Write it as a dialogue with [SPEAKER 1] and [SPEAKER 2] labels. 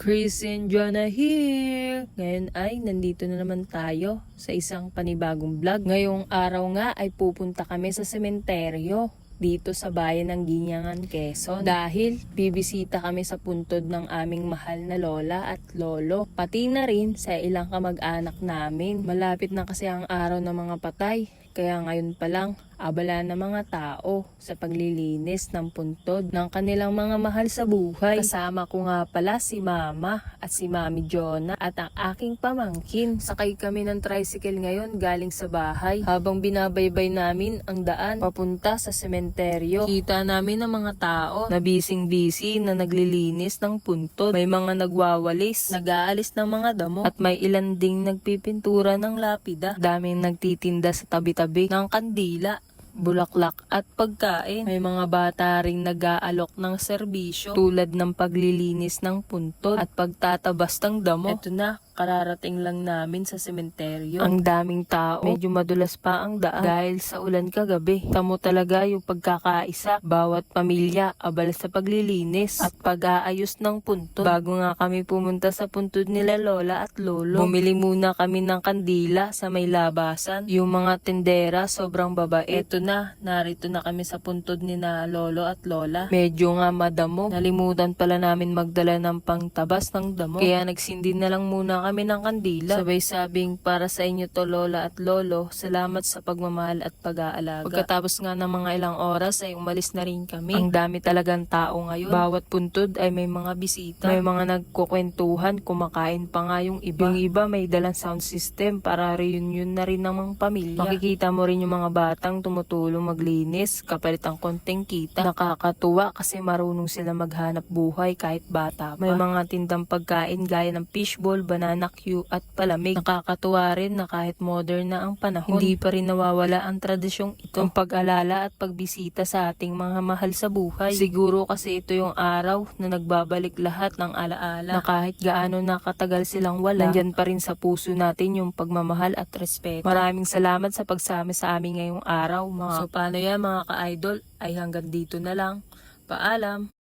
[SPEAKER 1] Chris and Joanna here! Ngayon ay nandito na naman tayo sa isang panibagong vlog. Ngayong araw nga ay pupunta kami sa sementeryo dito sa bayan ng Ginyangan, Quezon. Dahil bibisita kami sa puntod ng aming mahal na lola at lolo. Pati na rin sa ilang kamag-anak namin. Malapit na kasi ang araw ng mga patay. Kaya ngayon pa lang, abala na mga tao sa paglilinis ng puntod ng kanilang mga mahal sa buhay. Kasama ko nga pala si Mama at si Mami Jonah at ang aking pamangkin. Sakay kami ng tricycle ngayon galing sa bahay habang binabaybay namin ang daan papunta sa sementeryo. Kita namin ang mga tao na bising-busy na naglilinis ng puntod. May mga nagwawalis, nag-aalis ng mga damo at may ilan ding nagpipintura ng lapida. Daming nagtitinda sa tabi-tabi ng kandila bulaklak at pagkain. May mga bata ring nag-aalok ng serbisyo tulad ng paglilinis ng puntod at pagtatabas ng damo. Ito na, kararating lang namin sa sementeryo. Ang daming tao. Medyo madulas pa ang daan dahil sa ulan kagabi. Tamo talaga yung pagkakaisa. Bawat pamilya abal sa paglilinis at pag-aayos ng puntod. Bago nga kami pumunta sa puntod nila lola at lolo, bumili muna kami ng kandila sa may labasan. Yung mga tendera sobrang babait. Ito na, narito na kami sa puntod ni na lolo at lola. Medyo nga madamo. Nalimutan pala namin magdala ng pangtabas ng damo. Kaya nagsindi na lang muna kami ng kandila. Sabay sabing para sa inyo to lola at lolo, salamat sa pagmamahal at pag-aalaga. Pagkatapos nga ng mga ilang oras ay umalis na rin kami. Ang dami talagang tao ngayon. Bawat puntod ay may mga bisita. May mga nagkukwentuhan, kumakain pa nga yung iba. Yung iba may dalang sound system para reunion na rin ng mga pamilya. Makikita mo rin yung mga batang tumutulong maglinis, kapalit ang konting kita. Nakakatuwa kasi marunong sila maghanap buhay kahit bata pa. May mga tindang pagkain gaya ng fishball, banana cue at palamig. Nakakatuwa rin na kahit modern na ang panahon, hindi pa rin nawawala ang tradisyong ito. Ang pag-alala at pagbisita sa ating mga mahal sa buhay. Siguro kasi ito yung araw na nagbabalik lahat ng alaala na kahit gaano nakatagal silang wala, nandyan pa rin sa puso natin yung pagmamahal at respeto. Maraming salamat sa pagsama sa amin ngayong araw. Mga so paano yan mga ka-idol? Ay hanggang dito na lang. Paalam!